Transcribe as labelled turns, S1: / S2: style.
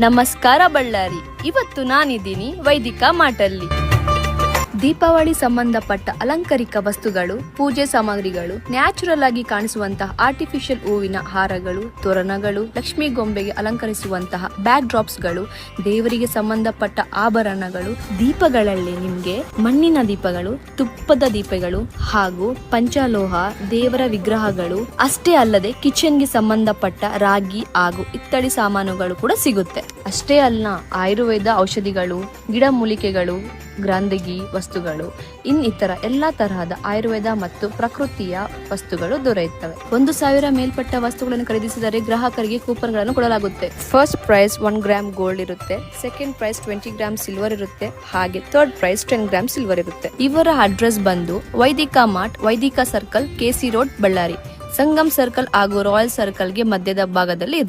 S1: ನಮಸ್ಕಾರ ಬಳ್ಳಾರಿ. ಇವತ್ತು ನಾನಿದ್ದೀನಿ ವೈದಿಕ ಮಾಟಲ್ಲಿ. ದೀಪಾವಳಿ ಸಂಬಂಧಪಟ್ಟ ಅಲಂಕಾರಿಕ ವಸ್ತುಗಳು, ಪೂಜೆ ಸಾಮಗ್ರಿಗಳು, ನ್ಯಾಚುರಲ್ ಆಗಿ ಕಾಣಿಸುವಂತಹ ಆರ್ಟಿಫಿಷಿಯಲ್ ಹೂವಿನ ಹಾರಗಳು, ತೋರಣಗಳು, ಲಕ್ಷ್ಮಿ ಗೊಂಬೆಗೆ ಅಲಂಕರಿಸುವಂತಹ ಬ್ಯಾಕ್ ಡ್ರಾಪ್ಸ್ಗಳು ದೇವರಿಗೆ ಸಂಬಂಧಪಟ್ಟ ಆಭರಣಗಳು, ದೀಪಗಳಲ್ಲಿ ನಿಮಗೆ ಮಣ್ಣಿನ ದೀಪಗಳು, ತುಪ್ಪದ ದೀಪಗಳು ಹಾಗೂ ಪಂಚಲೋಹ, ದೇವರ ವಿಗ್ರಹಗಳು, ಅಷ್ಟೇ ಅಲ್ಲದೆ ಕಿಚನ್ಗೆ ಸಂಬಂಧಪಟ್ಟ ರಾಗಿ ಹಾಗೂ ಇತ್ತಳಿ ಸಾಮಾನುಗಳು ಕೂಡ ಸಿಗುತ್ತೆ. ಅಷ್ಟೇ ಅಲ್ಲ, ಆಯುರ್ವೇದ ಔಷಧಿಗಳು ಗಿಡಮೂಲಿಕೆಗಳು ಗ್ರಂಥಗಿ ವಸ್ತುಗಳು ಇನ್ನಿತರ ಎಲ್ಲಾ ತರಹದ ಆಯುರ್ವೇದ ಮತ್ತು ಪ್ರಕೃತಿಯ ವಸ್ತುಗಳು ದೊರೆಯುತ್ತವೆ. ಒಂದು ಸಾವಿರ ಮೇಲ್ಪಟ್ಟ ವಸ್ತುಗಳನ್ನು ಖರೀದಿಸಿದರೆ ಗ್ರಾಹಕರಿಗೆ ಕೂಪನ್ಗಳನ್ನು ಕೊಡಲಾಗುತ್ತೆ. First prize one gram gold ಇರುತ್ತೆ second prize twenty gram silver ಇರುತ್ತೆ, ಹಾಗೆ third prize ten gram silver ಇರುತ್ತೆ. ಇವರ ಅಡ್ರೆಸ್ ಬಂದು Vaidika mart, Vaidika circle KC road Ballari Sangam circle ಹಾಗೂ ರಾಯಲ್ ಸರ್ಕಲ್ಗೆ ಮಧ್ಯದ ಭಾಗದಲ್ಲಿ ಇದೆ.